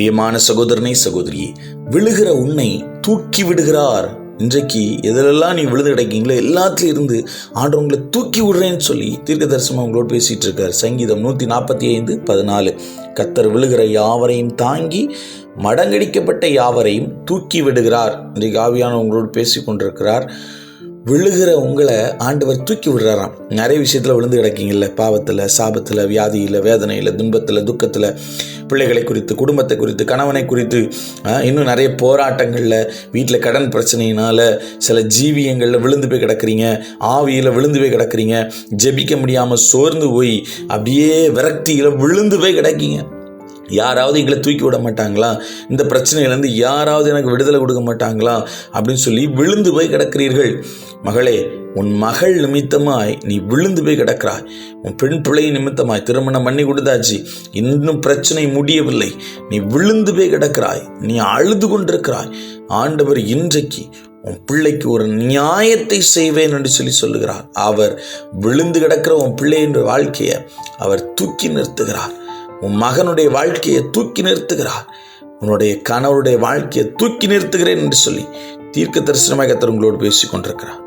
பிரியமான சகோதரனை சகோதரியே விழுகிற உன்னை தூக்கி விடுகிறார். இன்றைக்கு எதிலெல்லாம் நீ விழுது கிடைக்கீங்களோ எல்லாத்துலேயும் இருந்து ஆண்டு உங்களை தூக்கி விடுறேன்னு சொல்லி தீர்க்க தரிசனம் உங்களோடு பேசிகிட்டு இருக்கார். சங்கீதம் நூற்றி நாற்பத்தி ஐந்து பதினாலு. கத்தர் விழுகிற யாவரையும் தாங்கி மடங்கடிக்கப்பட்ட யாவரையும் தூக்கி விடுகிறார். இன்றைக்கு ஆவியான உங்களோடு பேசி கொண்டிருக்கிறார் விழுகிற உங்களை ஆண்டவர் தூக்கி விடுறாராம். நிறைய விஷயத்தில் விழுந்து கிடக்கீங்கல்ல. பாவத்தில் சாபத்தில் வியாதியில் வேதனையில் துன்பத்தில் துக்கத்தில். பிள்ளைகளை குறித்து குடும்பத்தை குறித்து கணவனை குறித்து இன்னும் நிறைய போராட்டங்களில் வீட்டில் கடன் பிரச்சனையினால் சில ஜீவியங்களில் விழுந்து போய் கிடக்குறீங்க. ஆவியில் விழுந்து போய் கிடக்குறீங்க. ஜெபிக்க முடியாமல் சோர்ந்து போய் அப்படியே விரக்தியில் விழுந்து போய் கிடக்கீங்க. யாராவது எங்களை தூக்கி விட மாட்டாங்களா? இந்த பிரச்சனையிலேருந்து யாராவது எனக்கு விடுதலை கொடுக்க மாட்டாங்களா? அப்படின்னு சொல்லி விழுந்து போய் கிடக்கிறீர்கள். மகளே உன் மகள் நிமித்தமாய் நீ விழுந்து போய் கிடக்கிறாய். உன் பெண் பிள்ளை நிமித்தமாய் திருமணம் பண்ணி கொடுத்தாச்சு. இன்னும் பிரச்சனை முடியவில்லை. நீ விழுந்து போய் கிடக்கிறாய். நீ அழுது கொண்டிருக்கிறாய். ஆண்டவர் இன்றைக்கு உன் பிள்ளைக்கு ஒரு நியாயத்தை செய்வேன் என்று சொல்லி சொல்லுகிறார். அவர் விழுந்து கிடக்கிற உன் பிள்ளை என்ற வாழ்க்கையை அவர் தூக்கி நிறுத்துகிறார். உன் மகனுடைய வாழ்க்கையை தூக்கி நிறுத்துகிறார் உன்னுடைய கணவருடைய வாழ்க்கையை தூக்கி நிறுத்துகிறேன் என்று சொல்லி தீர்க்க தரிசனமாக கத்தர் உங்களோடு பேசிக் கொண்டிருக்கிறார்